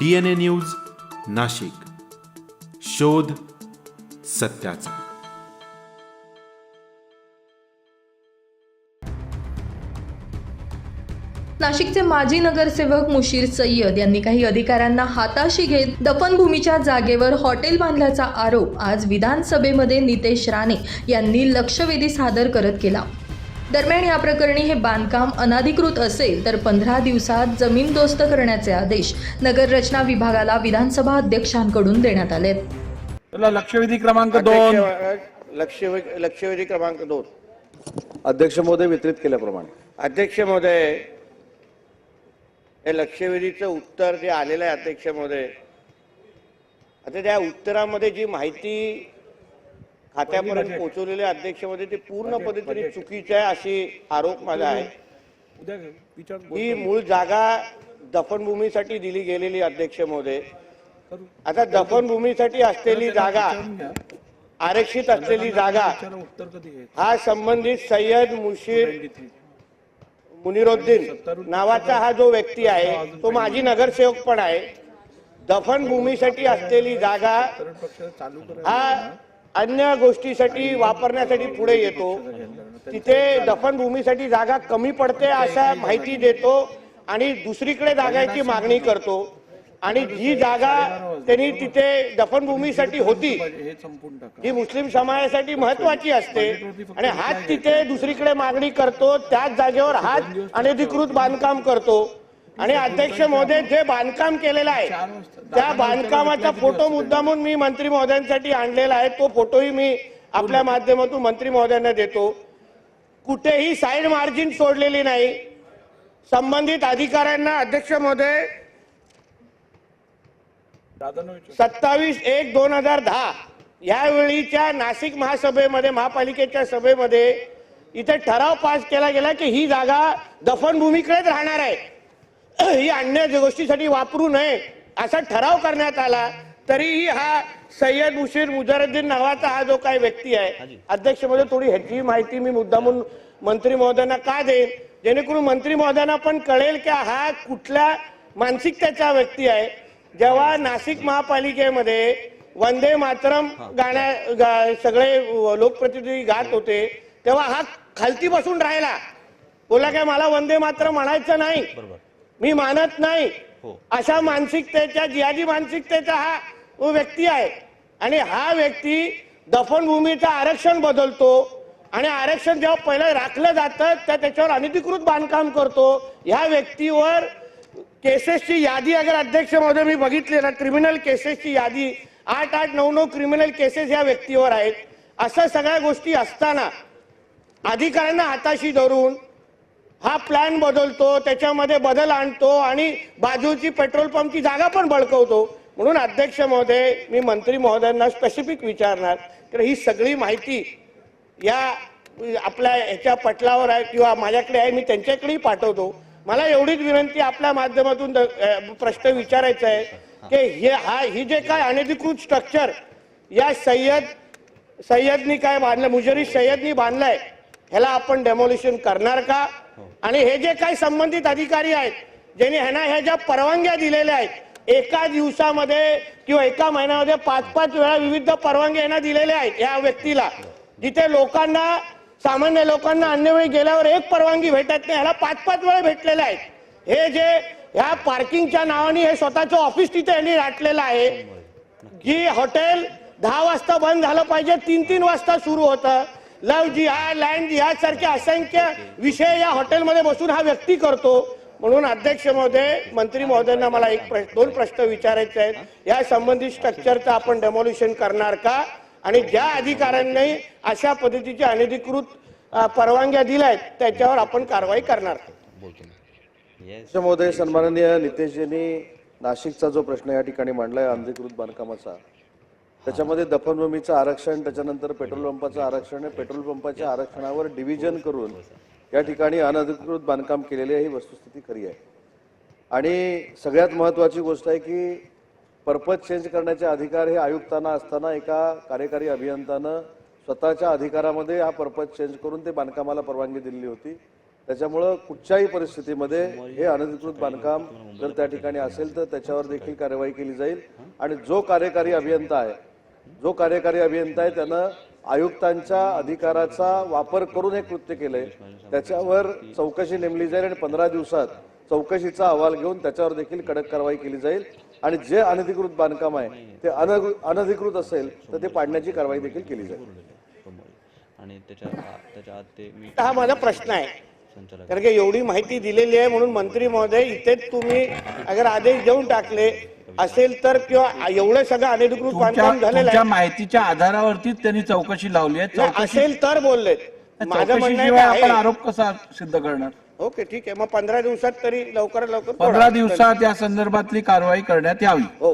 DNA news Nashik. शोध सत्याचा. नाशिकचे माजी नगरसेवक मुशीर सय्यद यांनी काही अधिकाऱ्यांना हाताशी घेत दफनभूमीच्या जागेवर हॉटेल बांधल्याचा आरोप आज विधानसभेमध्ये नितेश राणे यांनी लक्षवेधी सादर करत केला. दरम्यान या प्रकरणी हे बांधकाम अनाधिकृत असेल तर पंधरा दिवसात जमीन दोस्त करण्याचे आदेश नगर रचना विभागाला विधानसभा अध्यक्षांकडून देण्यात आले लक्षवेधी क्रमांक दोन. लक्षवेधी क्रमांक दोन. अध्यक्ष महोदय वितरित केल्याप्रमाणे. अध्यक्ष महोदय हे लक्षवेधीचं उत्तर जे आलेलं आहे अध्यक्ष महोदय आता त्या उत्तरामध्ये जी माहिती खात्यापर्यंत पोहोचवलेली आहे अध्यक्ष महोदय ती पूर्ण पद्धतीने चुकीची आहे अशी आरोप माझा आहे. ही मूळ जागा दफनभूमीसाठी दिली गेलेली अध्यक्ष महोदय. आता दफनभूमीसाठी असलेली जागा आरक्षित असलेली जागा हा संबंधित सय्यद मुशीर मुनिरुद्दीन नावाचा हा जो व्यक्ती आहे तो माजी नगरसेवक पण आहे. दफनभूमीसाठी असलेली जागा हा अन्य गोष्टीसाठी वापरण्यासाठी पुढे येतो. तिथे दफनभूमीसाठी जागा कमी पडते अशा माहिती देतो आणि दुसरीकडे जागाची मागणी करतो. आणि जी जागा त्यांनी तिथे दफनभूमीसाठी होती ही मुस्लिम समाजासाठी महत्वाची असते. आणि हात तिथे दुसरीकडे मागणी करतो त्याच जागेवर हात अनधिकृत बांधकाम करतो. आणि अध्यक्ष महोदय जे बांधकाम केलेलं आहे त्या बांधकामाचा फोटो मुद्दामून मी मंत्री महोदयांसाठी आणलेला आहे. तो फोटोही मी आपल्या माध्यमातून मंत्री महोदयांना देतो. कुठेही साईड मार्जिन सोडलेली नाही. संबंधित अधिकाऱ्यांना अध्यक्ष महोदय सत्तावीस एक दोन हजार दहा यावेळीच्या नाशिक महासभेमध्ये महापालिकेच्या सभेमध्ये इथे ठराव पास केला गेला की ही जागा दफनभूमीकडेच राहणार आहे. ही अन्य गोष्टीसाठी वापरू नये असा ठराव करण्यात आला तरीही हा सय्यद मुशीर मुजरुद्दीन नावाचा हा जो काही व्यक्ती आहे अध्यक्षमध्ये थोडी ह्याची माहिती मी मुद्दामून मंत्री महोदयांना का देईन? जेणेकरून मंत्री महोदयांना पण कळेल की हा कुठल्या मानसिकतेचा व्यक्ती आहे. जेव्हा नाशिक महापालिकेमध्ये वंदे मातरम गाण्या गा- सगळे लोकप्रतिनिधी गात होते तेव्हा हा खालती बसून राहिला. बोला काय मला वंदे मातरम म्हणायचं नाही? मी मानत नाही. अशा मानसिकतेच्या जिहादी मानसिकतेचा हा व्यक्ती आहे. आणि हा व्यक्ती दफनभूमीचं आरक्षण बदलतो आणि आरक्षण जेव्हा पहिलं राखलं जातं तर त्याच्यावर अनधिकृत बांधकाम करतो. ह्या व्यक्तीवर केसेसची यादी अगर अध्यक्ष महोदय मी बघितली ना क्रिमिनल केसेसची यादी आठ आठ नऊ नऊ क्रिमिनल केसेस या व्यक्तीवर आहेत. असं सगळ्या गोष्टी असताना अधिकाऱ्यांना हाताशी धरून हा प्लॅन बदलतो त्याच्यामध्ये बदल आणतो आणि बाजूची पेट्रोल पंपची जागा पण बळकवतो. म्हणून अध्यक्ष महोदय मी मंत्री महोदयांना स्पेसिफिक विचारणार. तर ही सगळी माहिती या आपल्या ह्याच्या पटलावर आहे किंवा माझ्याकडे आहे मी त्यांच्याकडेही पाठवतो. मला एवढीच विनंती आपल्या माध्यमातून द- प्रश्न विचारायचा आहे की हे हा ही जे काय अनधिकृत स्ट्रक्चर या सय्यद सय्यदनी काय बांधलं मुजरी सय्यदनी बांधलंय ह्याला आपण डेमोलिशन करणार का? आणि हे जे काही संबंधित अधिकारी आहेत ज्यांनी ह्यांना ह्या ज्या परवानग्या दिलेल्या आहेत एका दिवसामध्ये किंवा एका महिन्यामध्ये पाच पाच वेळा विविध परवानग्या यांना दिलेल्या आहेत या व्यक्तीला. जिथे लोकांना सामान्य लोकांना अन्य वेळी गेल्यावर एक परवानगी भेटत नाही ह्याला पाच पाच वेळा भेटलेल्या आहेत. हे जे ह्या पार्किंगच्या नावाने हे स्वतःचं ऑफिस तिथे यांनी राटलेलं आहे. जी हॉटेल दहा वाजता बंद झालं पाहिजे तीन तीन वाजता सुरू होतं. लव जिहाद लँड जिहाद सारखे असंख्य विषय या हॉटेलमध्ये बसून हा व्यक्ती करतो. म्हणून अध्यक्ष महोदय मंत्री महोदयांना मला एक प्रश्न दोन प्रश्न विचारायचे आहेत. या संबंधित स्ट्रक्चरचं आपण डेमोल्युशन करणार का? आणि ज्या अधिकाऱ्यांनी अशा पद्धतीच्या अनधिकृत परवानग्या दिल्या आहेत त्याच्यावर आपण कारवाई करणार. महोदय सन्माननीय नितेशजींनी नाशिकचा जो प्रश्न या ठिकाणी मांडलाय अनधिकृत बांधकामाचा त्याच्यामध्ये दफनभूमीचं आरक्षण त्याच्यानंतर पेट्रोल पंपाचं आरक्षण आणि पेट्रोल पंपाच्या आरक्षणावर डिव्हिजन करून या ठिकाणी अनधिकृत बांधकाम केलेली ही वस्तुस्थिती खरी आहे. आणि सगळ्यात महत्त्वाची गोष्ट आहे की पर्पज चेंज करण्याचे अधिकार हे आयुक्तांना असताना एका कार्यकारी अभियंतानं स्वतःच्या अधिकारामध्ये हा पर्पज चेंज करून ते बांधकामाला परवानगी दिलेली होती. त्याच्यामुळं कुठच्याही परिस्थितीमध्ये हे अनधिकृत बांधकाम जर त्या ठिकाणी असेल तर त्याच्यावर देखील कार्यवाही केली जाईल. आणि जो कार्यकारी अभियंता आहे जो कार्यकारी अभियंता आहे त्यानं आयुक्तांच्या अधिकाराचा वापर करून हे कृत्य केलंय. त्याच्यावर चौकशी नेमली जाईल आणि पंधरा दिवसात चौकशीचा अहवाल घेऊन त्याच्यावर देखील कडक कारवाई केली जाईल. आणि जे अनधिकृत बांधकाम आहे ते अन अनधिकृत असेल तर ते पाडण्याची कारवाई देखील केली जाईल. आणि त्याच्या आ- त्याच्या आत ते मी हा माझा प्रश्न आहे. संचालक कारण की एवढी माहिती दिलेली आहे म्हणून मंत्री महोदय इथे तुम्ही अगर आदेश देऊन टाकले असेल तर किंवा एवढं सगळं अनधिकृत बांधकाम झालेलं आहे. माहितीच्या आधारावरतीच त्यांनी चौकशी लावली आहे. असेल तर बोललेत माझं म्हणणं आपण आरोप कसा सिद्ध करणार? ओके ठीक आहे. मग पंधरा दिवसात तरी लवकरात लवकर पंधरा. दिवसात या संदर्भातली कारवाई करण्यात यावी. हो,